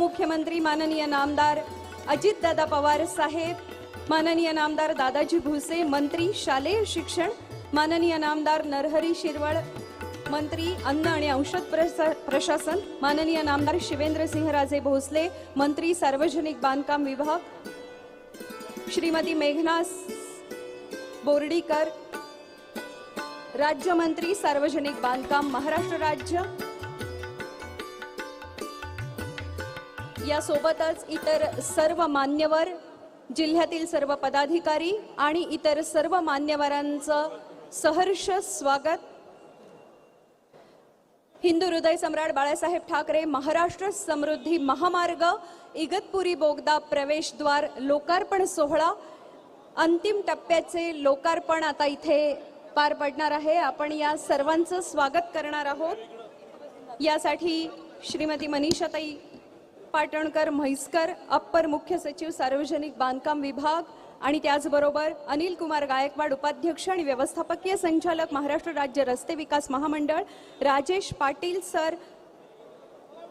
उपमुख्यमंत्री माननीय नामदार अजितदादा पवार साहेब माननीय नामदार दादाजी भुसे मंत्री शालेय शिक्षण माननीय नामदार नरहरी शिरवळ मंत्री अन्न आणि औषध प्रशासन माननीय नामदार शिवेंद्रसिंहराजे भोसले मंत्री सार्वजनिक बांधकाम विभाग श्रीमती मेघना बोर्डीकर राज्यमंत्री सार्वजनिक बांधकाम महाराष्ट्र राज्य यासोबतच इतर सर्व मान्यवर जिल्ह्यातील सर्व पदाधिकारी आणि इतर सर्व मान्यवरांचं सहर्ष स्वागत. हिंदू हृदय सम्राट बाळासाहेब ठाकरे महाराष्ट्र समृद्धी महामार्ग इगतपुरी बोगदा प्रवेशद्वार लोकार्पण सोहळा. अंतिम टप्प्याचे लोकार्पण आता इथे पार पडणार आहे. आपण या सर्वांचं स्वागत करणार आहोत. यासाठी श्रीमती मनीषाताई पाटणकर म्हैसकर अप्पर मुख्य सचिव सार्वजनिक बांधकाम विभाग आणि त्याचबरोबर अनिल कुमार गायकवाड उपाध्यक्ष आणि व्यवस्थापकीय संचालक महाराष्ट्र राज्य रस्ते विकास महामंडळ राजेश पाटील सर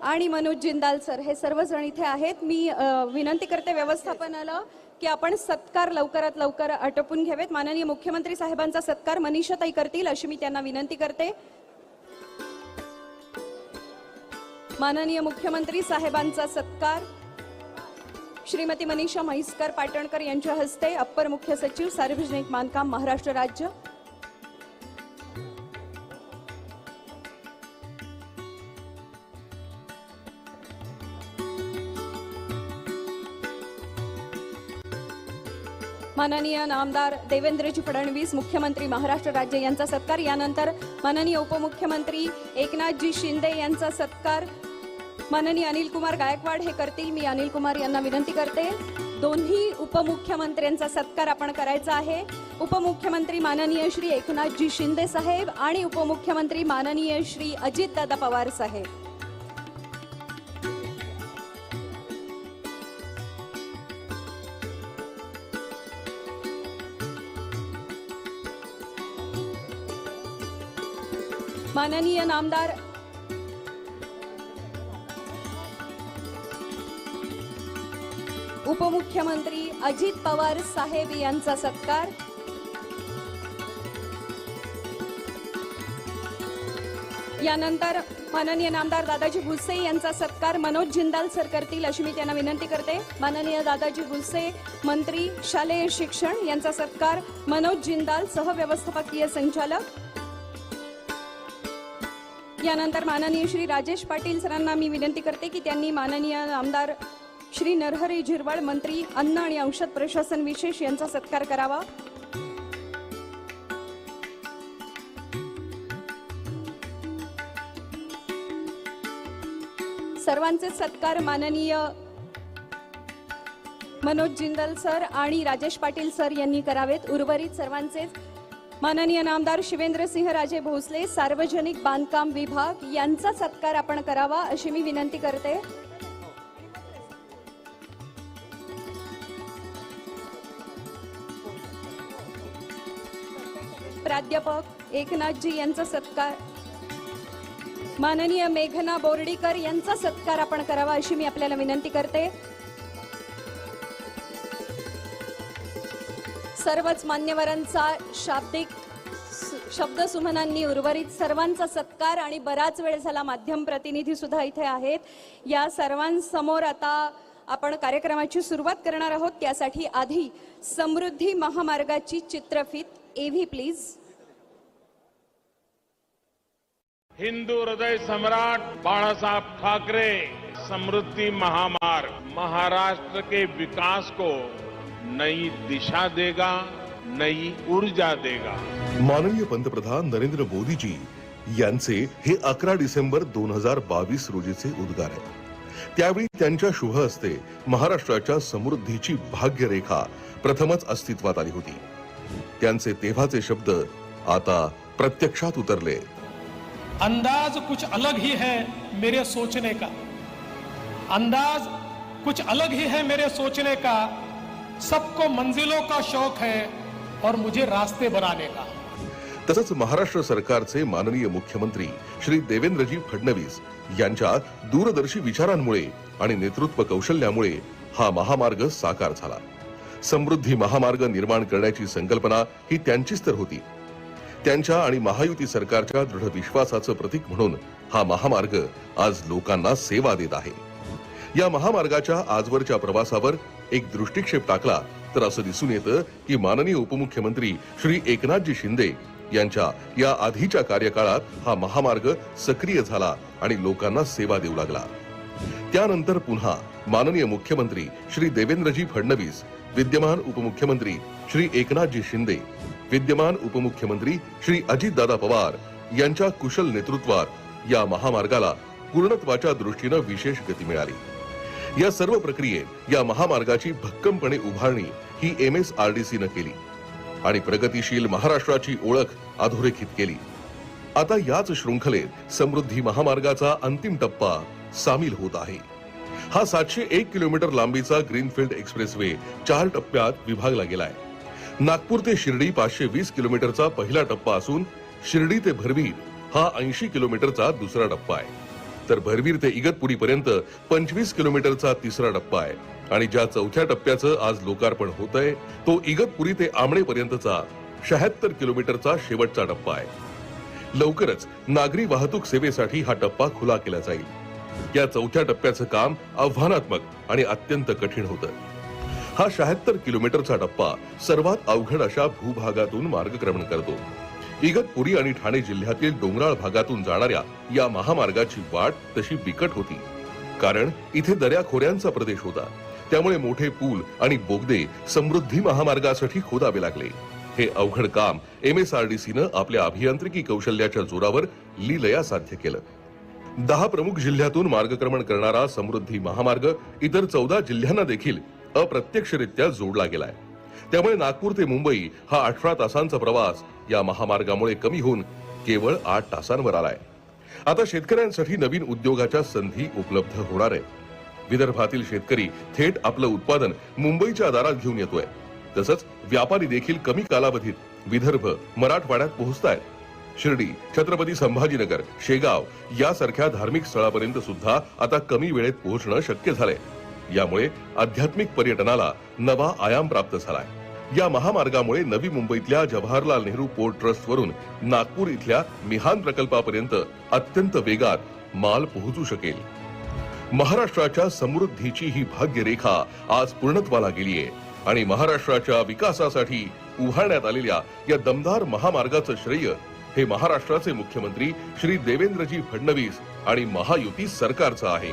आणि मनोज जिंदाल सर. हे सर्वजण इथे आहेत. मी विनंती करते व्यवस्थापनाला की आपण सत्कार लवकरात लवकर आटोपून घ्यावेत. माननीय मुख्यमंत्री साहेबांचा सत्कार मनीषाताई करतील अशी मी त्यांना विनंती करते. माननीय मुख्यमंत्री साहेबांचा सत्कार. श्रीमती मनीषा म्हैसकर पाटणकर यांच्या हस्ते अप्पर मुख्य सचिव सार्वजनिक बांधकाम महाराष्ट्र राज्य. माननीय नामदार देवेंद्रजी फडणवीस मुख्यमंत्री महाराष्ट्र राज्य यांचा सत्कार. यानंतर माननीय उपमुख्यमंत्री एकनाथजी शिंदे यांचा सत्कार. माननीय अनिल कुमार गायकवाड हे करतील. मी अनिल कुमार यांना विनंती करते. दोन्ही उपमुख्यमंत्र्यांचा सत्कार आपण करायचा आहे. उपमुख्यमंत्री माननीय श्री एकनाथजी शिंदे साहेब आणि उपमुख्यमंत्री माननीय श्री अजितदादा पवार साहेब. माननीय नामदार उपमुख्यमंत्री अजित पवार साहेब यांचा सत्कार. यानंतर माननीय नामदार दादाजी भुसे यांचा सत्कार. मनोज जिंदाल सर करतील अशी मी त्यांना विनंती करते. माननीय दादाजी भुसे मंत्री शालेय शिक्षण यांचा सत्कार. मनोज जिंदाल सहव्यवस्थापकीय संचालक. यानंतर माननीय श्री राजेश पाटील सरांना मी विनंती करते की त्यांनी माननीय आमदार श्री नरहरी झिरवाळ मंत्री अन्न आणि औषध प्रशासन विशेष यांचा सत्कार करावा. सर्वांचे सत्कार माननीय मनोज जिंदल सर आणि राजेश पाटील सर यांनी करावेत. उर्वरित सर्वांचे माननीय नामदार शिवेंद्रसिंह राजे भोसले सार्वजनिक बांधकाम विभाग यांचा सत्कार आपण करावा अशी मी विनंती करते. प्राध्यापक एकनाथजी यांचा सत्कार. माननीय मेघना बोर्डीकर यांचा सत्कार आपण करावा अशी मी आपल्याला विनंती करते. सर्वच मान्यवरांचा शाब्दिक सु- शब्दसुमनांनी उर्वरित सर्वांचा सत्कार आणि बराच वेळ झाला माध्यम प्रतिनिधी सुद्धा इथे आहेत. या सर्वांसमोर आता आपण कार्यक्रमाची सुरुवात करणार आहोत. त्यासाठी आधी समृद्धी महामार्गाची चित्रफित एव्ही प्लीज हिंदू हृदय सम्राट बाला साहब ठाकरे समृद्धि महामार्ग महाराष्ट्र के विकास को नई दिशा देगा नई ऊर्जा देगा। माननीय पंतप्रधान नरेंद्र मोदीजी यांचे हे अकरा डिसेंबर दोन हजार बावीस रोजीचे उद्गार आहे. त्यावेळी त्यांच्या शुभ हस्ते महाराष्ट्राच्या समृद्धीची भाग्यरेखा प्रथमच अस्तित्वात आली होती. त्यांचे तेव्हाचे शब्द आता प्रत्यक्षात उतरले. अंदाज कुछ अलग ही है मेरे सोचने का. अंदाज कुछ अलग ही है मेरे सोचने का. सबको मंजिलों का शौक है और मुझे रास्ते बनाने का. तसंच महाराष्ट्र सरकारचे माननीय मुख्यमंत्री श्री देवेंद्रजी फडणवीस यांच्या दूरदर्शी विचारांमुळे आणि नेतृत्व कौशल्यामुळे हा महामार्ग साकार झाला. समृद्धी महामार्ग निर्माण करण्याची संकल्पना ही त्यांचीच तर होती. त्यांच्या आणि महायुती सरकारच्या दृढ विश्वासाचं प्रतीक म्हणून हा महामार्ग आज लोकांना सेवा देत आहे. या महामार्गाच्या आजवरच्या प्रवासावर एक दृष्टिक्षेप टाकला तर असं दिसून येतं की माननीय उपमुख्यमंत्री श्री एकनाथजी शिंदे यांच्या या आधीच्या कार्यकाळात हा महामार्ग सक्रिय झाला आणि लोकांना सेवा देऊ लागला. त्यानंतर पुन्हा माननीय मुख्यमंत्री श्री देवेंद्रजी फडणवीस विद्यमान उपमुख्यमंत्री श्री एकनाथजी शिंदे विद्यमान उपमुख्यमंत्री श्री अजितदादा पवार यांच्या कुशल नेतृत्वात या महामार्गाला पूर्णत्वाच्या दृष्टीनं विशेष गती मिळाली. या सर्व प्रक्रियेत या महामार्गाची भक्कमपणे उभारणी ही एम एस आर डी सीनं केली आणि प्रगतीशील महाराष्ट्राची ओळख अधोरेखित केली. आता याच शृंखलेत समृद्धी महामार्गाचा अंतिम टप्पा सामील होत आहे. हा सातशे एक किलोमीटर लांबीचा ग्रीनफील्ड एक्सप्रेसवे चार टप्प्यात विभागला गेलाय. नागपूर ते शिर्डी पाचशे वीस किलोमीटरचा पहिला टप्पा असून शिर्डी ते भरवीर हा ऐंशी किलोमीटरचा दुसरा टप्पा आहे. तर भरवीर ते इगतपुरी पर्यंत पंचवीस किलोमीटरचा तिसरा टप्पा आहे. आणि ज्या चौथ्या टप्प्याचं आज लोकार्पण होत आहे तो इगतपुरी ते आमणे पर्यंतचा शहात्तर किलोमीटरचा शेवटचा टप्पा आहे. लवकरच नागरी वाहतूक सेवेसाठी हा टप्पा खुला केला जाईल. या चौथ्या टप्प्याचं काम आव्हानात्मक आणि अत्यंत कठीण होतं. हा शहात्तर किलोमीटरचा टप्पा सर्वात अवघड अशा भूभागातून मार्गक्रमण करतो. इगतपुरी आणि ठाणे जिल्ह्यातील डोंगराळ भागातून जाणाऱ्या या महामार्गाची वाट तशी बिकट होती. कारण इथे दऱ्याखोऱ्यांचा प्रदेश होता. त्यामुळे मोठे पूल आणि बोगदे समृद्धी महामार्गासाठी खोदावे लागले. हे अवघड काम एम एस आर डी सीनं आपल्या अभियांत्रिकी कौशल्याच्या जोरावर लिलया साध्य केलं. दहा प्रमुख जिल्ह्यातून मार्गक्रमण करणारा समृद्धी महामार्ग इतर चौदा जिल्ह्यांना देखील अप्रत्यक्षरित्या जोडला गेलाय. त्यामुळे नागपूर ते मुंबई हा अठरा तासांचा प्रवास या महामार्गामुळे कमी होऊन केवळ आठ तासांवर आलाय. आता शेतकऱ्यांसाठी नवीन उद्योगाच्या संधी उपलब्ध होणार आहे. विदर्भातील शेतकरी थेट आपलं उत्पादन मुंबईच्या दारात घेऊन येतोय. तसंच व्यापारी देखील कमी कालावधीत विदर्भ मराठवाड्यात पोहोचतायत. शिर्डी छत्रपती संभाजीनगर शेगाव यासारख्या धार्मिक स्थळापर्यंत सुद्धा आता कमी वेळेत पोहोचणं शक्य झालंय. यामुळे आध्यात्मिक पर्यटनाला नवा आयाम प्राप्त झालाय. या महामार्गामुळे नवी मुंबईतल्या जवाहरलाल नेहरू पोर्ट ट्रस्ट वरून नागपूर इथल्या मिहान प्रकल्पापर्यंत अत्यंत वेगात माल पोहोचू शकेल. महाराष्ट्राच्या समृद्धीची ही भाग्यरेखा आज पूर्णत्वाला गेलीये आणि महाराष्ट्राच्या विकासासाठी उभारण्यात आलेल्या या दमदार महामार्गाचं श्रेय हे महाराष्ट्राचे मुख्यमंत्री श्री देवेंद्रजी फडणवीस आणि महायुती सरकारचं आहे.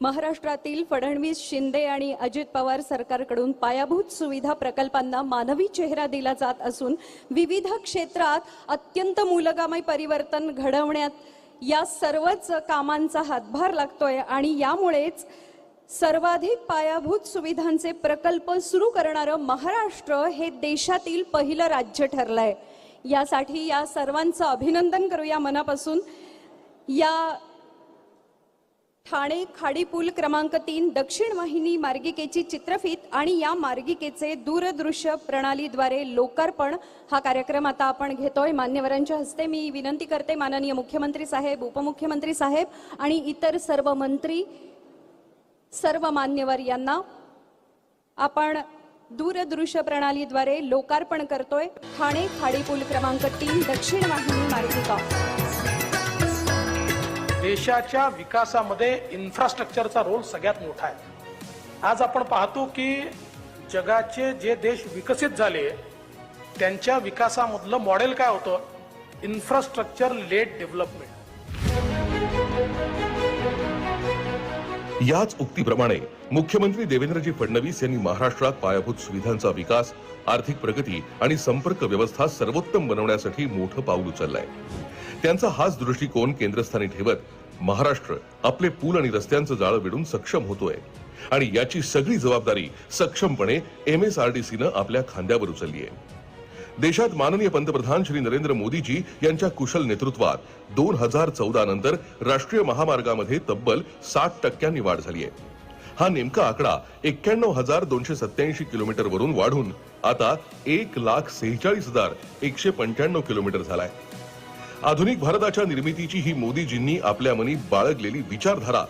महाराष्ट्रातील फडणवीस शिंदे आणि अजित पवार सरकारकडून पायाभूत सुविधा प्रकल्पांना मानवी चेहरा दिला जात असून विविध क्षेत्रात अत्यंत मूलगामी परिवर्तन घडवण्यात या सर्वच कामांचा हातभार लागतोय आणि यामुळेच सर्वाधिक पायाभूत सुविधांचे प्रकल्प सुरू करणारं महाराष्ट्र हे देशातील पहिलं राज्य ठरलंय. यासाठी या सर्वांचं अभिनंदन करूया मनापासून. या ठाणे खाडीपूल क्रमांक तीन दक्षिण वाहिनी मार्गिकेची चित्रफित आणि या मार्गिकेचे दूरदृश्य प्रणालीद्वारे लोकार्पण. हा कार्यक्रम आता आपण घेतोय. मान्यवरांच्या हस्ते मी विनंती करते माननीय मुख्यमंत्री साहेब उपमुख्यमंत्री साहेब आणि इतर सर्व मंत्री सर्व मान्यवर यांना आपण दूरदृश्य प्रणालीद्वारे लोकार्पण करतोय. ठाणे खाडीपूल क्रमांक तीन दक्षिण वाहिनी मार्गिका देशाच्या विकासामध्ये इन्फ्रास्ट्रक्चरचा रोल सगळ्यात मोठा आहे. आज आपण पाहतो की जगाचे जे देश विकसित झाले त्यांच्या विकासामधलं मॉडेल काय होतं? इन्फ्रास्ट्रक्चर लेट डेव्हलपमेंट याच उक्तीप्रमाणे मुख्यमंत्री देवेंद्रजी फडणवीस यांनी महाराष्ट्रात पायाभूत सुविधांचा विकास आर्थिक प्रगती आणि संपर्क व्यवस्था सर्वोत्तम बनवण्यासाठी मोठं पाऊल उचललंय. त्यांचा हाच दृष्टिकोन केंद्रस्थानी ठेवत महाराष्ट्र आपले पूल आणि रस्त्यांचं जाळं विडून सक्षम होतोय आणि याची सगळी जबाबदारी सक्षमपणे एम एस आर डी सीनं आपल्या खांद्यावर उचलली आहे. देशात माननीय पंतप्रधान श्री नरेंद्र मोदीजी यांच्या कुशल नेतृत्वात दोन हजार चौदा नंतर राष्ट्रीय महामार्गामध्ये तब्बल साठ टक्क्यांनी वाढ झाली आहे. हा नेमका आकडा एक्क्याण्णव हजार दोनशे सत्याऐंशी किलोमीटर वरून वाढून आता एक लाख सेहेचाळीस हजार एकशे पंच्याण्णव किलोमीटर झालाय. आधुनिक भारताच्या निर्मितीची ही मोदीजींनी आपल्या मनी बाळगलेली विचारधारा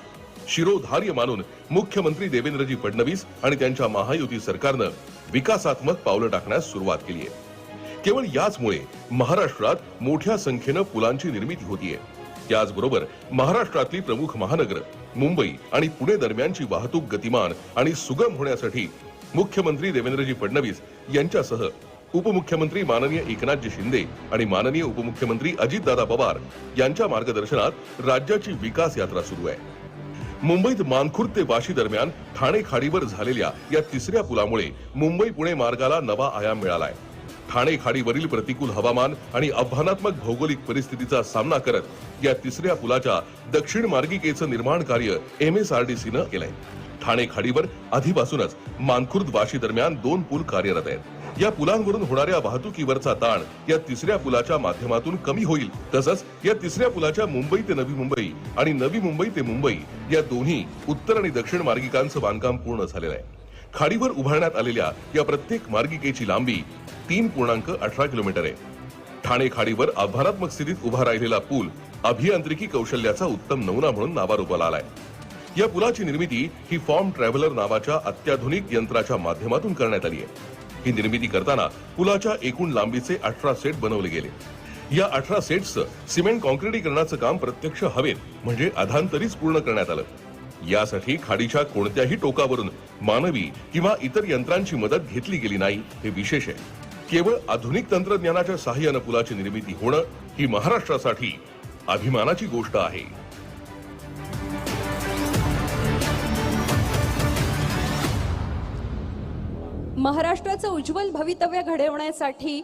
शिरोधार्य मानून मुख्यमंत्री देवेंद्रजी फडणवीस आणि त्यांच्या महायुती सरकारनं विकासात्मक पावलं टाकण्यास सुरुवात केली आहे. केवळ याचमुळे महाराष्ट्रात मोठ्या संख्येनं पुलांची निर्मिती होतीये. त्याचबरोबर महाराष्ट्रातली प्रमुख महानगर मुंबई आणि पुणे दरम्यानची वाहतूक गतिमान आणि सुगम होण्यासाठी मुख्यमंत्री देवेंद्रजी फडणवीस यांच्यासह उपमुख्यमंत्री माननीय एकनाथजी शिंदे आणि माननीय उपमुख्यमंत्री अजितदादा पवार यांच्या मार्गदर्शनात राज्याची विकास यात्रा सुरू आहे. मुंबईत मानखुर्द ते वाशी दरम्यान ठाणे खाडीवर झालेल्या या तिसऱ्या पुलामुळे मुंबई पुणे मार्गाला नवा आयाम मिळालाय. ठाणे खाडीवरील प्रतिकूल हवामान आणि आव्हानात्मक भौगोलिक परिस्थितीचा सामना करत या तिसऱ्या पुलाच्या दक्षिण मार्गिकेचं निर्माण कार्य एम एस आर डी सीनं केलंय. ठाणे खाडीवर आधीपासूनच मानखुर्द वाशी दरम्यान दोन पूल कार्यरत आहेत. या पुलांवरून होणाऱ्या वाहतुकीवरचा ताण या तिसऱ्या पुलाच्या माध्यमातून कमी होईल. तसंच या तिसऱ्या पुलाच्या मुंबई ते नवी मुंबई आणि नवी मुंबई ते मुंबई या दोन्ही उत्तर आणि दक्षिण मार्गिकांचं बांधकाम पूर्ण झालेलं आहे. खाडीवर उभारण्यात आलेल्या या प्रत्येक मार्गिकेची लांबी तीन पूर्णांक अठरा किलोमीटर आहे. ठाणे खाडीवर आव्हानात्मक स्थितीत उभा राहिलेला पूल अभियांत्रिकी कौशल्याचा उत्तम नमुना म्हणून नावारूपाला आलाय. या पुलाची निर्मिती ही फॉर्म ट्रॅव्हलर नावाच्या अत्याधुनिक यंत्राच्या माध्यमातून करण्यात आली आहे. ही निर्मिती करताना पुलाच्या एकूण लांबीचे अठरा सेट बनवले गेले. या अठरा सेट्सचं सिमेंट कॉन्क्रिटीकरणाचं काम प्रत्यक्ष हवेत म्हणजे अधांतरीच पूर्ण करण्यात आलं. यासाठी खाडीच्या कोणत्याही टोकावरून मानवी किंवा इतर यंत्रांची मदत घेतली गेली नाही हे विशेष आहे. केवळ आधुनिक तंत्रज्ञानाच्या सहाय्यानं पुलाची निर्मिती होणं ही महाराष्ट्रासाठी अभिमानाची गोष्ट आहे. महाराष्ट्राचं उज्ज्वल भवितव्य घडवण्यासाठी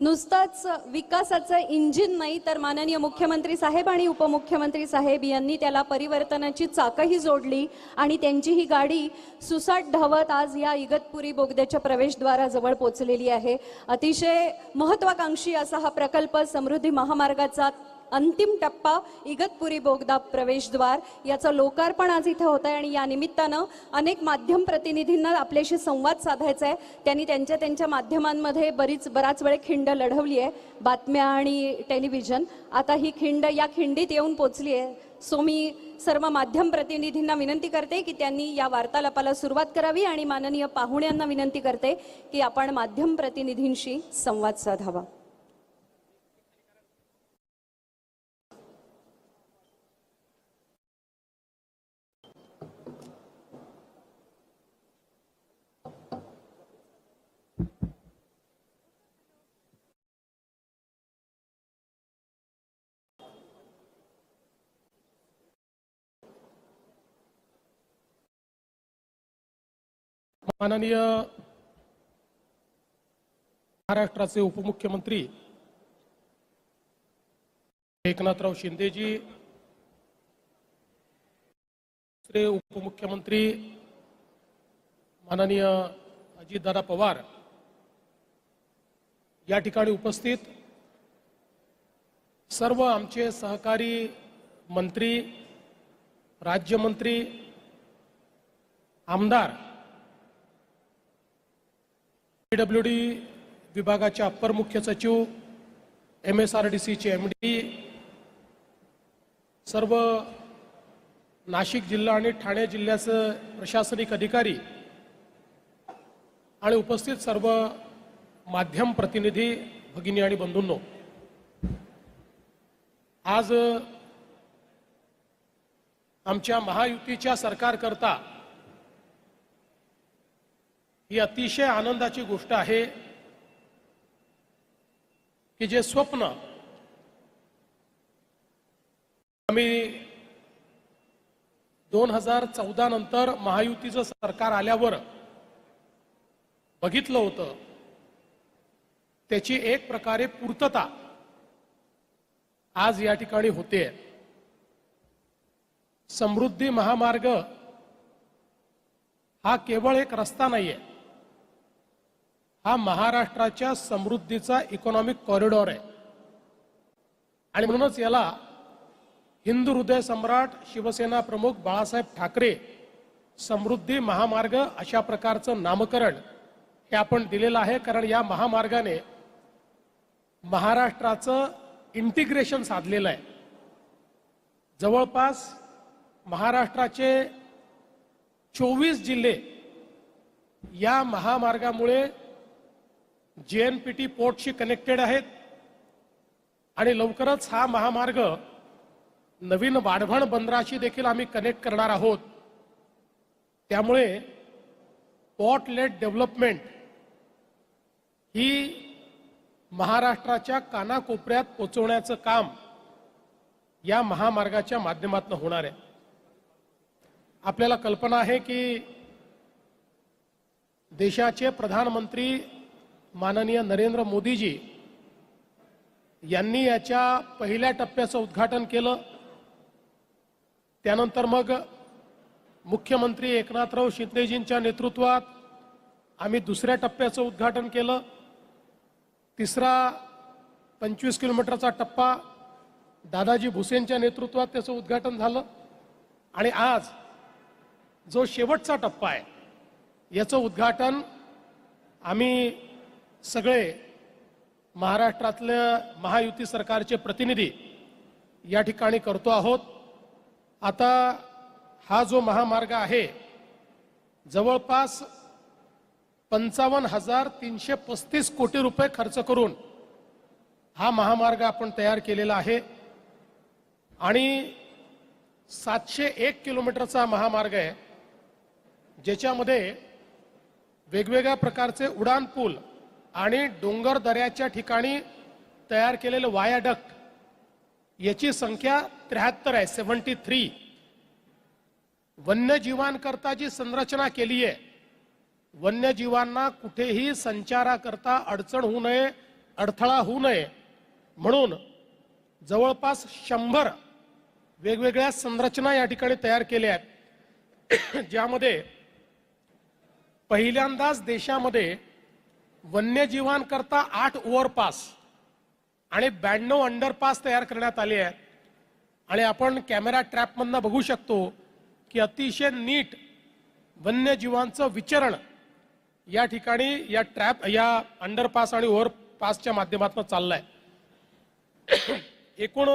नुसताच विकासाचं इंजिन नाही तर माननीय मुख्यमंत्री साहेब आणि उपमुख्यमंत्री साहेब यांनी त्याला परिवर्तनाची चाकही जोडली आणि त्यांची ही गाडी सुसाट धावत आज या इगतपुरी बोगद्याच्या प्रवेशद्वाराजवळ पोचलेली आहे. अतिशय महत्वाकांक्षी असा हा प्रकल्प समृद्धी महामार्गाचा अंतिम टप्पा इगतपुरी बोगदा प्रवेशद्वार. याचं लोकार्पण आज इथं होत आहे आणि या निमित्तानं अनेक माध्यम प्रतिनिधींना आपल्याशी संवाद साधायचा आहे त्यांनी त्यांच्या त्यांच्या माध्यमांमध्ये बरीच बराच वेळ खिंड लढवली आहे बातम्या आणि टेलिव्हिजन. आता ही खिंड या खिंडीत येऊन पोचली आहे सो मी सर्व माध्यम प्रतिनिधींना विनंती करते की त्यांनी या वार्तालापाला सुरुवात करावी आणि माननीय पाहुण्यांना विनंती करते की आपण माध्यम प्रतिनिधींशी संवाद साधावा. माननीय महाराष्ट्राचे उपमुख्यमंत्री एकनाथराव शिंदेजी दुसरे उपमुख्यमंत्री माननीय अजितदादा पवार या ठिकाणी उपस्थित. सर्व आमचे सहकारी मंत्री राज्यमंत्री आमदार पीडब्ल्यू डी विभागाचे अप्पर मुख्य सचिव एम एस आर डी सीचे एम डी सर्व नाशिक जिल्हा आणि ठाणे जिल्ह्याचं प्रशासनिक अधिकारी आणि उपस्थित सर्व माध्यम प्रतिनिधी भगिनी आणि बंधूंनो आज आमच्या महायुतीच्या सरकारकरता ही अतिशय आनंदाची गोष्ट आहे की जे स्वप्न आम्ही दोन हजार चौदा नंतर महायुतीचं सरकार आल्यावर बघितलं होतं. त्याची एक प्रकारे पूर्तता आज या ठिकाणी होते समृद्धी महामार्ग हा केवळ एक रस्ता नाहीये. हा महाराष्ट्राच्या समृद्धीचा इकॉनॉमिक कॉरिडॉर आहे. आणि म्हणूनच याला हिंदू हृदय सम्राट शिवसेना प्रमुख बाळासाहेब ठाकरे समृद्धी महामार्ग अशा प्रकारचं नामकरण हे आपण दिलेलं आहे. कारण या महामार्गाने महाराष्ट्राचं इंटिग्रेशन साधलेलं आहे. जवळपास महाराष्ट्राचे चोवीस जिल्हे या महामार्गामुळे जे एन पी टी पोर्टशी कनेक्टेड आहेत. आणि लवकरच हा महामार्ग नवीन वाढवण बंदराशी देखील आम्ही कनेक्ट करणार आहोत. त्यामुळे पोर्ट लेट डेव्हलपमेंट ही महाराष्ट्राच्या कानाकोपऱ्यात पोचवण्याचं काम या महामार्गाच्या माध्यमातून होणार आहे. आपल्याला कल्पना आहे की देशाचे प्रधानमंत्री माननीय नरेंद्र मोदीजी यांनी याच्या पहिल्या टप्प्याचं उद्घाटन केलं. त्यानंतर मग मुख्यमंत्री एकनाथराव शिंदेजींच्या नेतृत्वात आम्ही दुसऱ्या टप्प्याचं उद्घाटन केलं. तिसरा पंचवीस किलोमीटरचा टप्पा दादाजी भुसेनच्या नेतृत्वात त्याचं उद्घाटन झालं. आणि आज जो शेवटचा टप्पा आहे याचं उद्घाटन आम्ही सगळे महाराष्ट्रातल्या महायुती सरकारचे प्रतिनिधी या ठिकाणी करतो आहोत. आता हा जो महामार्ग आहे जवळपास पंचावन्न हजार तीनशे पस्तीस कोटी रुपये खर्च करून हा महामार्ग आपण तयार केलेला आहे. आणि सातशे एक किलोमीटरचा महामार्ग आहे ज्याच्यामध्ये वेगवेगळ्या प्रकारचे उडान पूल आणि डोंगर दऱ्याच्या ठिकाणी तयार केलेलं वायाडक्ट याची संख्या त्र्याहत्तर आहे सेव्हन्टी थ्री. वन्यजीवांकरता जी संरचना केली आहे वन्यजीवांना कुठेही संचाराकरता अडचण होऊ नये अडथळा होऊ नये. म्हणून जवळपास शंभर वेगवेगळ्या संरचना या ठिकाणी तयार केल्या आहेत. ज्यामध्ये पहिल्यांदाच देशामध्ये वन्यजीवांकरता आठ ओव्हरपास आणि ब्याण्णव अंडरपास तयार करण्यात आले आहेत. आणि आपण कॅमेरा ट्रॅपमधनं बघू शकतो की अतिशय नीट वन्यजीवांचं विचरण या ठिकाणी या ट्रॅप या अंडरपास आणि ओव्हरपासच्या माध्यमातून चाललंय. एकूण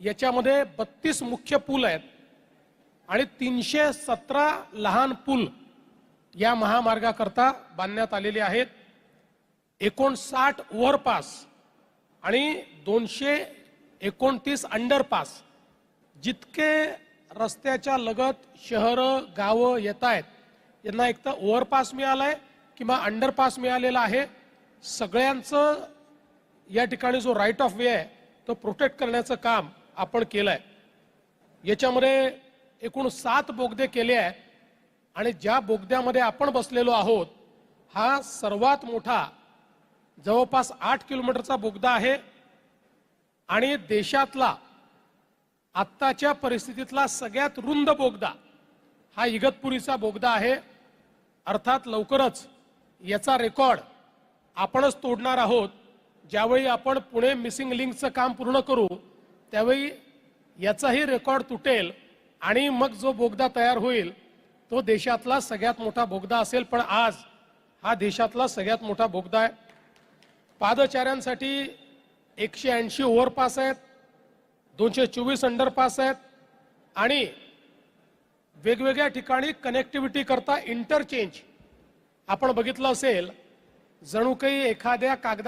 याच्यामध्ये बत्तीस मुख्य पूल आहेत आणि तीनशे सतरा लहान पूल या महामार्गाकरता बांधण्यात आलेले आहेत. एकोणसाठ ओव्हरपास आणि दोनशे एकोणतीस अंडरपास जितके रस्त्याच्या लगत शहरं गावं येत आहेत यांना एक तर ओव्हरपास आहे किंवा अंडरपास मिळालेला आहे. सगळ्यांचं या ठिकाणी जो राईट ऑफ वे आहे तो प्रोटेक्ट करण्याचं काम आपण केलं आहे याच्यामध्ये एकूण सात बोगदे केले आहे आणि ज्या बोगद्यामध्ये आपण बसलेलो आहोत हा सर्वात मोठा जवळपास आठ किलोमीटरचा बोगदा आहे आणि देशातला आत्ताच्या परिस्थितीतला सगळ्यात रुंद बोगदा हा इगतपुरीचा बोगदा आहे. अर्थात लवकरच याचा रेकॉर्ड आपणच तोडणार आहोत. ज्यावेळी आपण पुणे मिसिंग लिंकचं काम पूर्ण करू त्यावेळी याचाही रेकॉर्ड तुटेल आणि मग जो बोगदा तयार होईल तो देशातला सगळ्यात मोठा बोगदा असेल पण आज हा देशातला सगळ्यात मोठा बोगदा आहे. पादचाऱ्यांसाठी एकशे ऐंशी ओव्हरपास आहेत दोनशे चोवीस अंडरपास आहेत आणि वेगवेगळ्या ठिकाणी कनेक्टिव्हिटी करता इंटरचेंज आपण बघितलं असेल जणू काही एखाद्या कागदा